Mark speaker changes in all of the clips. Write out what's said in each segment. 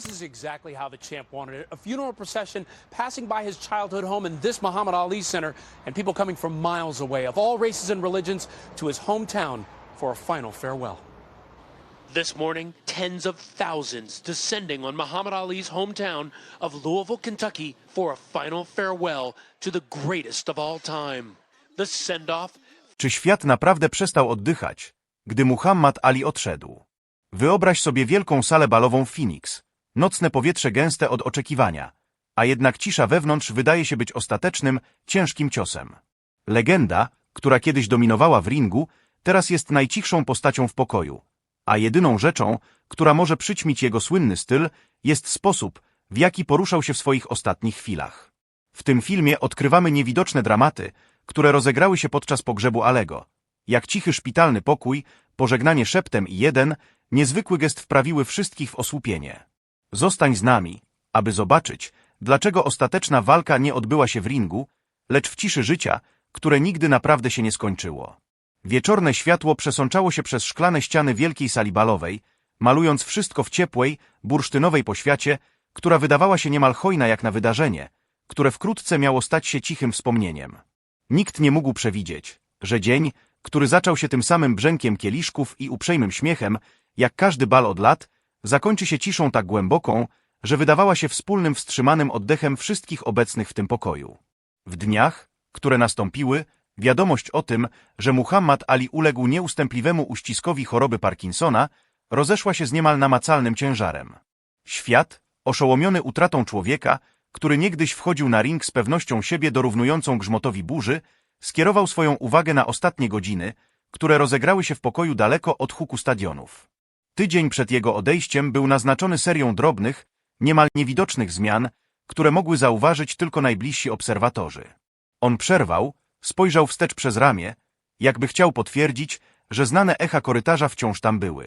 Speaker 1: This is exactly how the champ wanted it. A funeral procession passing by his childhood home in this Muhammad Ali Center, and people coming from miles away of all races and religions to his hometown for a final farewell. This morning, tens of thousands descending on Muhammad Ali's hometown of Louisville, Kentucky for a final farewell to the greatest of all time. The send off
Speaker 2: Czy świat naprawdę przestał oddychać, gdy Muhammad Ali odszedł? Wyobraź sobie wielką salę balową w Phoenix, nocne powietrze gęste od oczekiwania, a jednak cisza wewnątrz wydaje się być ostatecznym, ciężkim ciosem. Legenda, która kiedyś dominowała w ringu, teraz jest najcichszą postacią w pokoju, a jedyną rzeczą, która może przyćmić jego słynny styl, jest sposób, w jaki poruszał się w swoich ostatnich chwilach. W tym filmie odkrywamy niewidoczne dramaty, które rozegrały się podczas pogrzebu Alego. Jak cichy szpitalny pokój, pożegnanie szeptem i jeden, niezwykły gest wprawiły wszystkich w osłupienie. Zostań z nami, aby zobaczyć, dlaczego ostateczna walka nie odbyła się w ringu, lecz w ciszy życia, które nigdy naprawdę się nie skończyło. Wieczorne światło przesączało się przez szklane ściany wielkiej sali balowej, malując wszystko w ciepłej, bursztynowej poświacie, która wydawała się niemal hojna jak na wydarzenie, które wkrótce miało stać się cichym wspomnieniem. Nikt nie mógł przewidzieć, że dzień, który zaczął się tym samym brzękiem kieliszków i uprzejmym śmiechem, jak każdy bal od lat, zakończy się ciszą tak głęboką, że wydawała się wspólnym wstrzymanym oddechem wszystkich obecnych w tym pokoju. W dniach, które nastąpiły, wiadomość o tym, że Muhammad Ali uległ nieustępliwemu uściskowi choroby Parkinsona, rozeszła się z niemal namacalnym ciężarem. Świat, oszołomiony utratą człowieka, który niegdyś wchodził na ring z pewnością siebie dorównującą grzmotowi burzy, skierował swoją uwagę na ostatnie godziny, które rozegrały się w pokoju daleko od huku stadionów. Tydzień przed jego odejściem był naznaczony serią drobnych, niemal niewidocznych zmian, które mogły zauważyć tylko najbliżsi obserwatorzy. On przerwał, spojrzał wstecz przez ramię, jakby chciał potwierdzić, że znane echa korytarza wciąż tam były.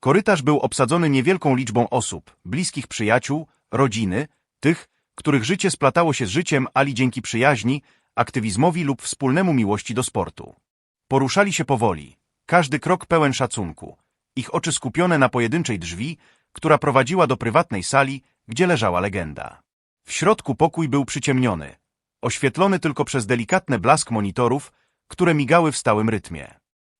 Speaker 2: Korytarz był obsadzony niewielką liczbą osób, bliskich przyjaciół, rodziny, tych, których życie splatało się z życiem Ali dzięki przyjaźni, aktywizmowi lub wspólnemu miłości do sportu. Poruszali się powoli, każdy krok pełen szacunku, ich oczy skupione na pojedynczej drzwi, która prowadziła do prywatnej sali, gdzie leżała legenda. W środku pokój był przyciemniony, oświetlony tylko przez delikatny blask monitorów, które migały w stałym rytmie.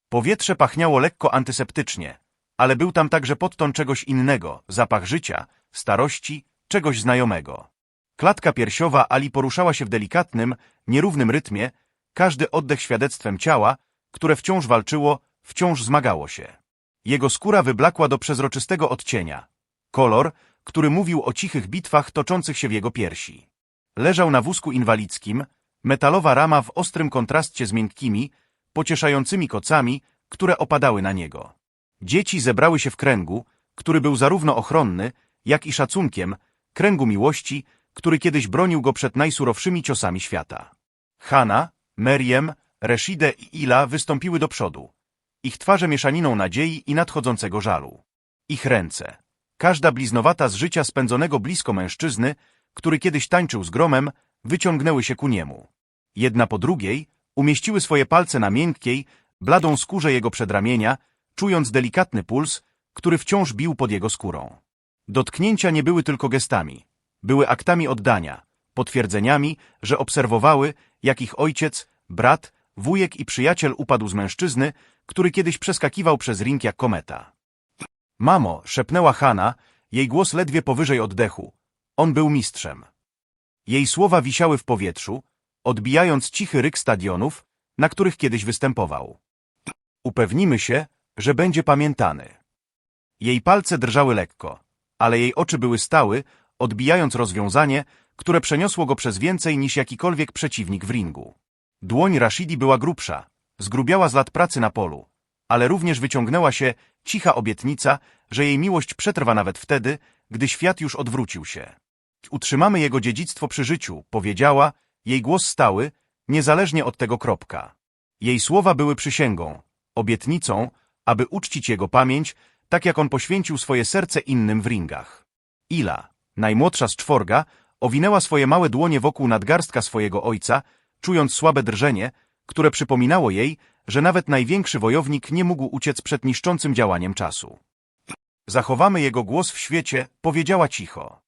Speaker 2: Powietrze pachniało lekko antyseptycznie, ale był tam także podton czegoś innego, zapach życia, starości, czegoś znajomego. Klatka piersiowa Ali poruszała się w delikatnym, nierównym rytmie, każdy oddech świadectwem ciała, które wciąż walczyło, wciąż zmagało się. Jego skóra wyblakła do przezroczystego odcienia. Kolor, który mówił o cichych bitwach toczących się w jego piersi. Leżał na wózku inwalidzkim, metalowa rama w ostrym kontraście z miękkimi, pocieszającymi kocami, które opadały na niego. Dzieci zebrały się w kręgu, który był zarówno ochronny, jak i szacunkiem, kręgu miłości, który kiedyś bronił go przed najsurowszymi ciosami świata. Hanna, Meriem, Reshide i Ila wystąpiły do przodu. Ich twarze mieszaniną nadziei i nadchodzącego żalu. Ich ręce. Każda bliznowata z życia spędzonego blisko mężczyzny, który kiedyś tańczył z gromem, wyciągnęły się ku niemu. Jedna po drugiej umieściły swoje palce na miękkiej, bladą skórze jego przedramienia, czując delikatny puls, który wciąż bił pod jego skórą. Dotknięcia nie były tylko gestami. Były aktami oddania, potwierdzeniami, że obserwowały, jak ich ojciec, brat, wujek i przyjaciel upadł z mężczyzny, który kiedyś przeskakiwał przez ring jak kometa. Mamo, szepnęła Hanna, jej głos ledwie powyżej oddechu. On był mistrzem. Jej słowa wisiały w powietrzu, odbijając cichy ryk stadionów, na których kiedyś występował. Upewnimy się, że będzie pamiętany. Jej palce drżały lekko, ale jej oczy były stały, odbijając rozwiązanie, które przeniosło go przez więcej niż jakikolwiek przeciwnik w ringu. Dłoń Rashidi była grubsza, zgrubiała z lat pracy na polu, ale również wyciągnęła się cicha obietnica, że jej miłość przetrwa nawet wtedy, gdy świat już odwrócił się. Utrzymamy jego dziedzictwo przy życiu, powiedziała, jej głos stały, niezależnie od tego kropka. Jej słowa były przysięgą, obietnicą, aby uczcić jego pamięć, tak jak on poświęcił swoje serce innym w ringach. Ila, najmłodsza z czworga, owinęła swoje małe dłonie wokół nadgarstka swojego ojca, czując słabe drżenie, które przypominało jej, że nawet największy wojownik nie mógł uciec przed niszczącym działaniem czasu. Zachowamy jego głos w świecie, powiedziała cicho.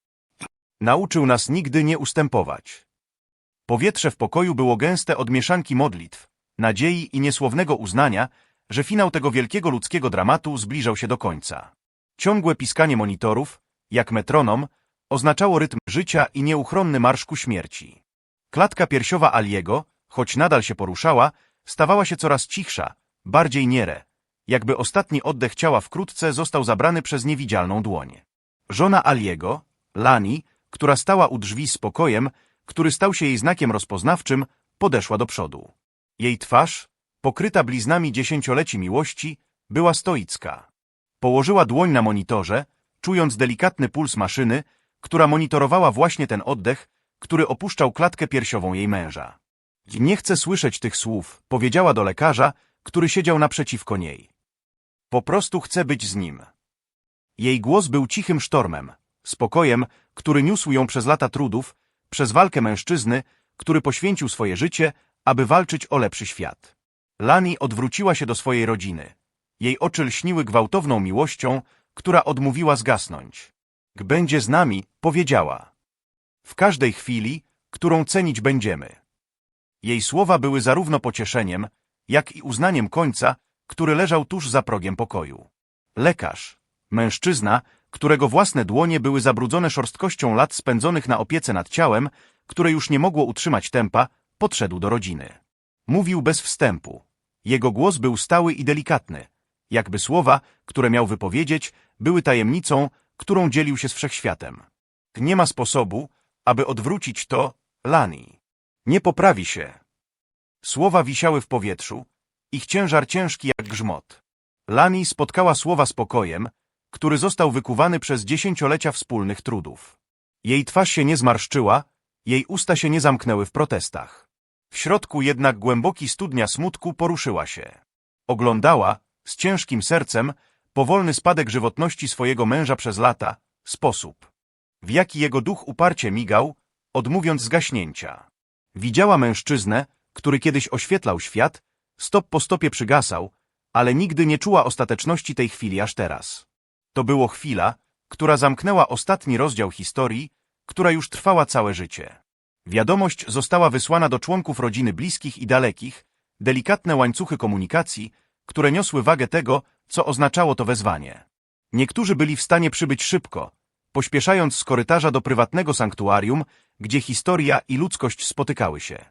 Speaker 2: Nauczył nas nigdy nie ustępować. Powietrze w pokoju było gęste od mieszanki modlitw, nadziei i niesłownego uznania, że finał tego wielkiego ludzkiego dramatu zbliżał się do końca. Ciągłe piskanie monitorów, jak metronom, oznaczało rytm życia i nieuchronny marsz ku śmierci. Klatka piersiowa Aliego, choć nadal się poruszała, stawała się coraz cichsza, bardziej nierę, jakby ostatni oddech ciała wkrótce został zabrany przez niewidzialną dłoń. Żona Aliego, Lani, która stała u drzwi z pokojem, który stał się jej znakiem rozpoznawczym, podeszła do przodu. Jej twarz, pokryta bliznami dziesięcioleci miłości, była stoicka. Położyła dłoń na monitorze, czując delikatny puls maszyny, która monitorowała właśnie ten oddech, który opuszczał klatkę piersiową jej męża. Nie chcę słyszeć tych słów, powiedziała do lekarza, który siedział naprzeciwko niej. Po prostu chcę być z nim. Jej głos był cichym sztormem, spokojem, który niósł ją przez lata trudów, przez walkę mężczyzny, który poświęcił swoje życie, aby walczyć o lepszy świat. Lani odwróciła się do swojej rodziny. Jej oczy lśniły gwałtowną miłością, która odmówiła zgasnąć. Będzie z nami, powiedziała. W każdej chwili, którą cenić będziemy. Jej słowa były zarówno pocieszeniem, jak i uznaniem końca, który leżał tuż za progiem pokoju. Lekarz, mężczyzna, którego własne dłonie były zabrudzone szorstkością lat spędzonych na opiece nad ciałem, które już nie mogło utrzymać tempa, podszedł do rodziny. Mówił bez wstępu. Jego głos był stały i delikatny, jakby słowa, które miał wypowiedzieć, były tajemnicą, którą dzielił się z wszechświatem. Nie ma sposobu, aby odwrócić to, Lani. Nie poprawi się. Słowa wisiały w powietrzu, ich ciężar ciężki jak grzmot. Lani spotkała słowa spokojem, który został wykuwany przez dziesięciolecia wspólnych trudów. Jej twarz się nie zmarszczyła, jej usta się nie zamknęły w protestach. W środku jednak głęboki studnia smutku poruszyła się. Oglądała, z ciężkim sercem, powolny spadek żywotności swojego męża przez lata, sposób, w jaki jego duch uparcie migał, odmówiąc zgaśnięcia. Widziała mężczyznę, który kiedyś oświetlał świat, stop po stopie przygasał, ale nigdy nie czuła ostateczności tej chwili aż teraz. To było chwila, która zamknęła ostatni rozdział historii, która już trwała całe życie. Wiadomość została wysłana do członków rodziny bliskich i dalekich, delikatne łańcuchy komunikacji, które niosły wagę tego, co oznaczało to wezwanie. Niektórzy byli w stanie przybyć szybko, pośpieszając z korytarza do prywatnego sanktuarium, gdzie historia i ludzkość spotykały się.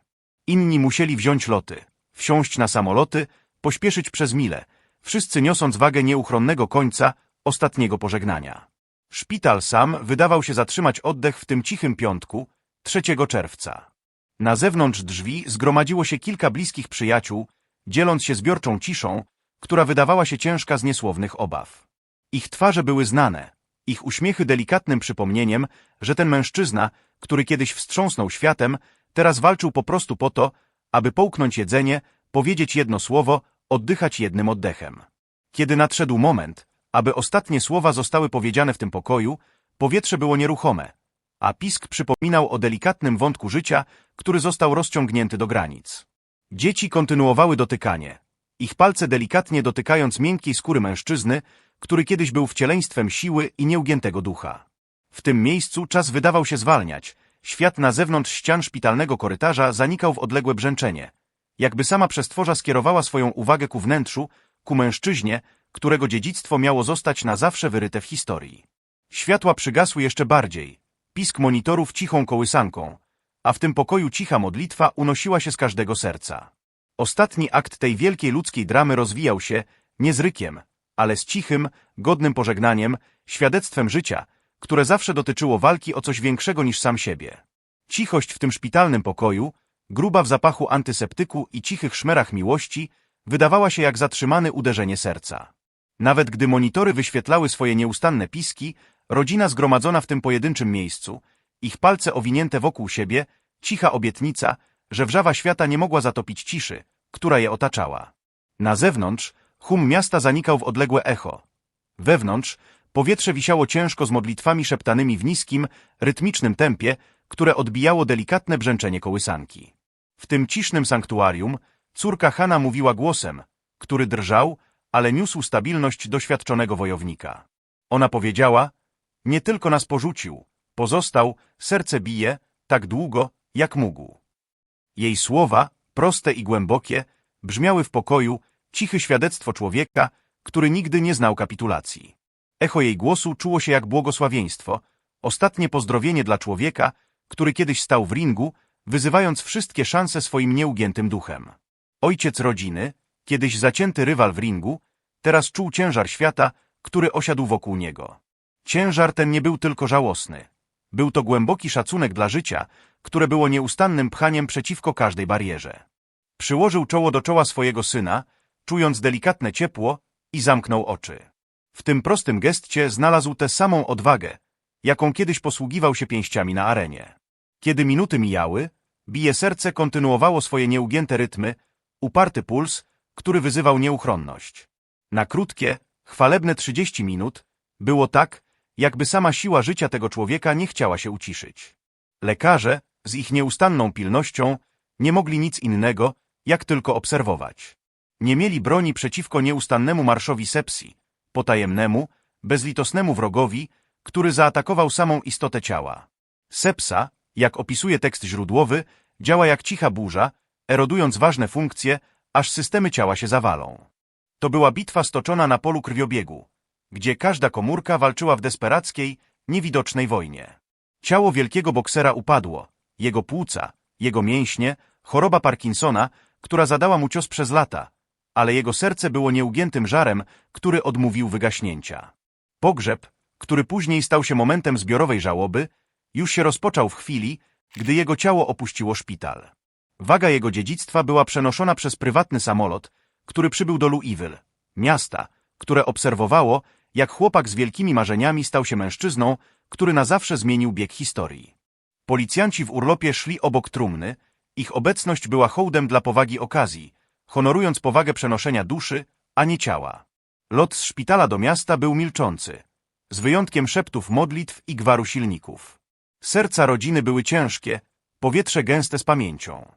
Speaker 2: Inni musieli wziąć loty, wsiąść na samoloty, pośpieszyć przez mile, wszyscy niosąc wagę nieuchronnego końca, ostatniego pożegnania. Szpital sam wydawał się zatrzymać oddech w tym cichym piątku, 3 czerwca. Na zewnątrz drzwi zgromadziło się kilka bliskich przyjaciół, dzieląc się zbiorczą ciszą, która wydawała się ciężka z niesłownych obaw. Ich twarze były znane, ich uśmiechy delikatnym przypomnieniem, że ten mężczyzna, który kiedyś wstrząsnął światem, teraz walczył po prostu po to, aby połknąć jedzenie, powiedzieć jedno słowo, oddychać jednym oddechem. Kiedy nadszedł moment, aby ostatnie słowa zostały powiedziane w tym pokoju, powietrze było nieruchome, a pisk przypominał o delikatnym wątku życia, który został rozciągnięty do granic. Dzieci kontynuowały dotykanie, ich palce delikatnie dotykając miękkiej skóry mężczyzny, który kiedyś był wcieleństwem siły i nieugiętego ducha. W tym miejscu czas wydawał się zwalniać, świat na zewnątrz ścian szpitalnego korytarza zanikał w odległe brzęczenie, jakby sama przestworza skierowała swoją uwagę ku wnętrzu, ku mężczyźnie, którego dziedzictwo miało zostać na zawsze wyryte w historii. Światła przygasły jeszcze bardziej, pisk monitorów cichą kołysanką, a w tym pokoju cicha modlitwa unosiła się z każdego serca. Ostatni akt tej wielkiej ludzkiej dramy rozwijał się, nie z rykiem, ale z cichym, godnym pożegnaniem, świadectwem życia, które zawsze dotyczyło walki o coś większego niż sam siebie. Cichość w tym szpitalnym pokoju, gruba w zapachu antyseptyku i cichych szmerach miłości, wydawała się jak zatrzymane uderzenie serca. Nawet gdy monitory wyświetlały swoje nieustanne piski, rodzina zgromadzona w tym pojedynczym miejscu, ich palce owinięte wokół siebie, cicha obietnica, że wrzawa świata nie mogła zatopić ciszy, która je otaczała. Na zewnątrz hum miasta zanikał w odległe echo. Wewnątrz powietrze wisiało ciężko z modlitwami szeptanymi w niskim, rytmicznym tempie, które odbijało delikatne brzęczenie kołysanki. W tym cisznym sanktuarium córka Hanna mówiła głosem, który drżał, ale niósł stabilność doświadczonego wojownika. Ona powiedziała, nie tylko nas porzucił, pozostał, serce bije, tak długo, jak mógł. Jej słowa, proste i głębokie, brzmiały w pokoju, ciche świadectwo człowieka, który nigdy nie znał kapitulacji. Echo jej głosu czuło się jak błogosławieństwo, ostatnie pozdrowienie dla człowieka, który kiedyś stał w ringu, wyzywając wszystkie szanse swoim nieugiętym duchem. Ojciec rodziny, kiedyś zacięty rywal w ringu, teraz czuł ciężar świata, który osiadł wokół niego. Ciężar ten nie był tylko żałosny. Był to głęboki szacunek dla życia, które było nieustannym pchaniem przeciwko każdej barierze. Przyłożył czoło do czoła swojego syna, czując delikatne ciepło i zamknął oczy. W tym prostym gestie znalazł tę samą odwagę, jaką kiedyś posługiwał się pięściami na arenie. Kiedy minuty mijały, bije serce kontynuowało swoje nieugięte rytmy, uparty puls, który wyzywał nieuchronność. Na krótkie, chwalebne 30 minut było tak, jakby sama siła życia tego człowieka nie chciała się uciszyć. Lekarze, z ich nieustanną pilnością, nie mogli nic innego, jak tylko obserwować. Nie mieli broni przeciwko nieustannemu marszowi sepsji, potajemnemu, bezlitosnemu wrogowi, który zaatakował samą istotę ciała. Sepsa, jak opisuje tekst źródłowy, działa jak cicha burza, erodując ważne funkcje, aż systemy ciała się zawalą. To była bitwa stoczona na polu krwiobiegu, gdzie każda komórka walczyła w desperackiej, niewidocznej wojnie. Ciało wielkiego boksera upadło, jego płuca, jego mięśnie, choroba Parkinsona, która zadała mu cios przez lata, ale jego serce było nieugiętym żarem, który odmówił wygaśnięcia. Pogrzeb, który później stał się momentem zbiorowej żałoby, już się rozpoczął w chwili, gdy jego ciało opuściło szpital. Waga jego dziedzictwa była przenoszona przez prywatny samolot, który przybył do Louisville, miasta, które obserwowało, jak chłopak z wielkimi marzeniami stał się mężczyzną, który na zawsze zmienił bieg historii. Policjanci w urlopie szli obok trumny, ich obecność była hołdem dla powagi okazji, honorując powagę przenoszenia duszy, a nie ciała. Lot z szpitala do miasta był milczący, z wyjątkiem szeptów modlitw i gwaru silników. Serca rodziny były ciężkie, powietrze gęste z pamięcią.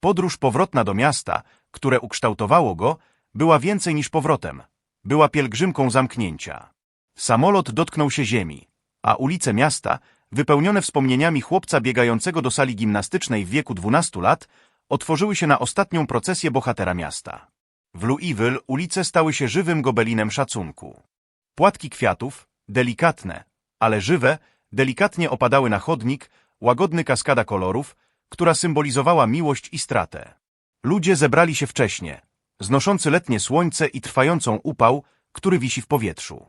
Speaker 2: Podróż powrotna do miasta, które ukształtowało go, była więcej niż powrotem. Była pielgrzymką zamknięcia. Samolot dotknął się ziemi, a ulice miasta, wypełnione wspomnieniami chłopca biegającego do sali gimnastycznej w wieku 12 lat, otworzyły się na ostatnią procesję bohatera miasta. W Louisville ulice stały się żywym gobelinem szacunku. Płatki kwiatów, delikatne, ale żywe, delikatnie opadały na chodnik, łagodny kaskada kolorów, która symbolizowała miłość i stratę. Ludzie zebrali się wcześnie, znoszący letnie słońce i trwającą upał, który wisi w powietrzu.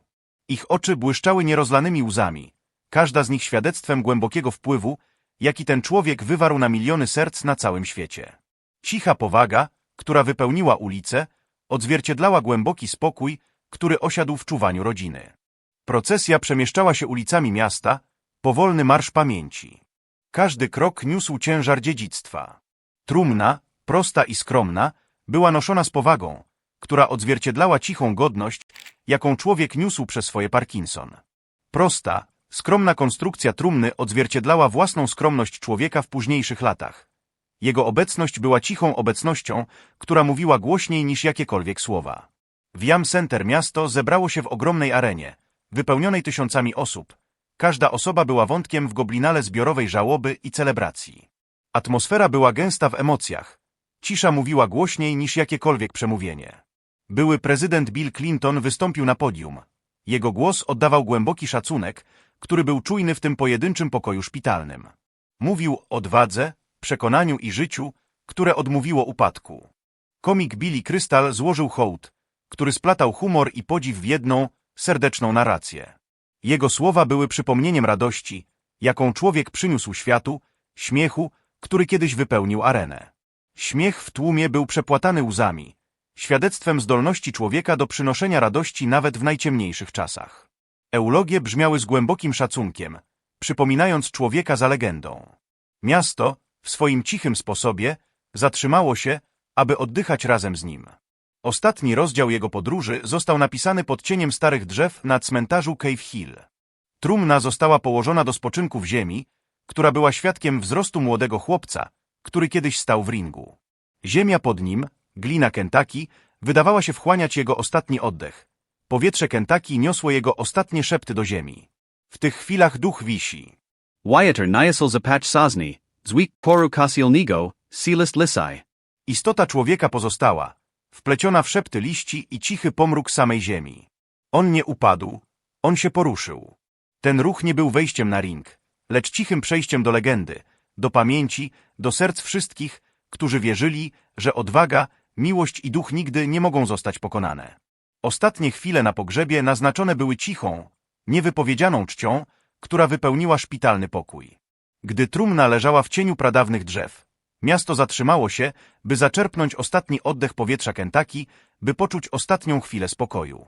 Speaker 2: Ich oczy błyszczały nierozlanymi łzami, każda z nich świadectwem głębokiego wpływu, jaki ten człowiek wywarł na miliony serc na całym świecie. Cicha powaga, która wypełniła ulicę, odzwierciedlała głęboki spokój, który osiadł w czuwaniu rodziny. Procesja przemieszczała się ulicami miasta, powolny marsz pamięci. Każdy krok niósł ciężar dziedzictwa. Trumna, prosta i skromna, była noszona z powagą, która odzwierciedlała cichą godność, jaką człowiek niósł przez swoje Parkinson. Prosta, skromna konstrukcja trumny odzwierciedlała własną skromność człowieka w późniejszych latach. Jego obecność była cichą obecnością, która mówiła głośniej niż jakiekolwiek słowa. W Jam Center miasto zebrało się w ogromnej arenie, wypełnionej tysiącami osób. Każda osoba była wątkiem w goblinale zbiorowej żałoby i celebracji. Atmosfera była gęsta w emocjach. Cisza mówiła głośniej niż jakiekolwiek przemówienie. Były prezydent Bill Clinton wystąpił na podium. Jego głos oddawał głęboki szacunek, który był czujny w tym pojedynczym pokoju szpitalnym. Mówił o odwadze, przekonaniu i życiu, które odmówiło upadku. Komik Billy Crystal złożył hołd, który splatał humor i podziw w jedną, serdeczną narrację. Jego słowa były przypomnieniem radości, jaką człowiek przyniósł światu, śmiechu, który kiedyś wypełnił arenę. Śmiech w tłumie był przepłatany łzami, świadectwem zdolności człowieka do przynoszenia radości nawet w najciemniejszych czasach. Eulogie brzmiały z głębokim szacunkiem, przypominając człowieka za legendą. Miasto, w swoim cichym sposobie, zatrzymało się, aby oddychać razem z nim. Ostatni rozdział jego podróży został napisany pod cieniem starych drzew na cmentarzu Cave Hill. Trumna została położona do spoczynku w ziemi, która była świadkiem wzrostu młodego chłopca, który kiedyś stał w ringu. Ziemia pod nim, glina Kentucky, wydawała się wchłaniać jego ostatni oddech, Powietrze Kentucky niosło jego ostatnie szepty do ziemi. W tych chwilach duch wisi.
Speaker 3: Wyatter niasil zapach sosni, zwik poru kasilnigo, silist lisai.
Speaker 2: Istota człowieka pozostała, wpleciona w szepty liści i cichy pomruk samej ziemi. On nie upadł, on się poruszył. Ten ruch nie był wejściem na ring, lecz cichym przejściem do legendy, do pamięci, do serc wszystkich, którzy wierzyli, że odwaga, miłość i duch nigdy nie mogą zostać pokonane. Ostatnie chwile na pogrzebie naznaczone były cichą, niewypowiedzianą czcią, która wypełniła szpitalny pokój. Gdy trumna leżała w cieniu pradawnych drzew, miasto zatrzymało się, by zaczerpnąć ostatni oddech powietrza Kentucky, by poczuć ostatnią chwilę spokoju.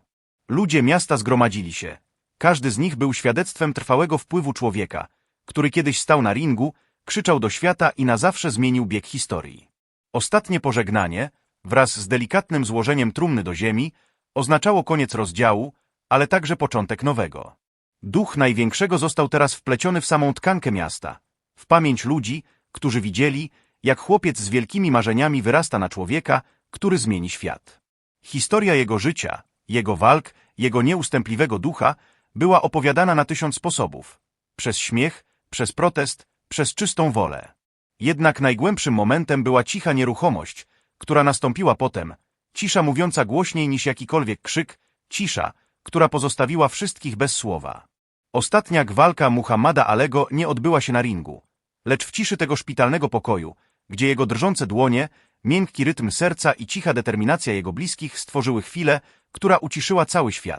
Speaker 2: Ludzie miasta zgromadzili się. Każdy z nich był świadectwem trwałego wpływu człowieka, który kiedyś stał na ringu, krzyczał do świata i na zawsze zmienił bieg historii. Ostatnie pożegnanie, wraz z delikatnym złożeniem trumny do ziemi, oznaczało koniec rozdziału, ale także początek nowego. Duch największego został teraz wpleciony w samą tkankę miasta, w pamięć ludzi, którzy widzieli, jak chłopiec z wielkimi marzeniami wyrasta na człowieka, który zmieni świat. Historia jego życia, jego walk, jego nieustępliwego ducha była opowiadana na tysiąc sposobów. Przez śmiech, przez protest, przez czystą wolę. Jednak najgłębszym momentem była cicha nieruchomość, która nastąpiła potem, cisza mówiąca głośniej niż jakikolwiek krzyk, cisza, która pozostawiła wszystkich bez słowa. Ostatnia walka Muhammada Alego nie odbyła się na ringu, lecz w ciszy tego szpitalnego pokoju, gdzie jego drżące dłonie, miękki rytm serca i cicha determinacja jego bliskich stworzyły chwilę, która uciszyła cały świat.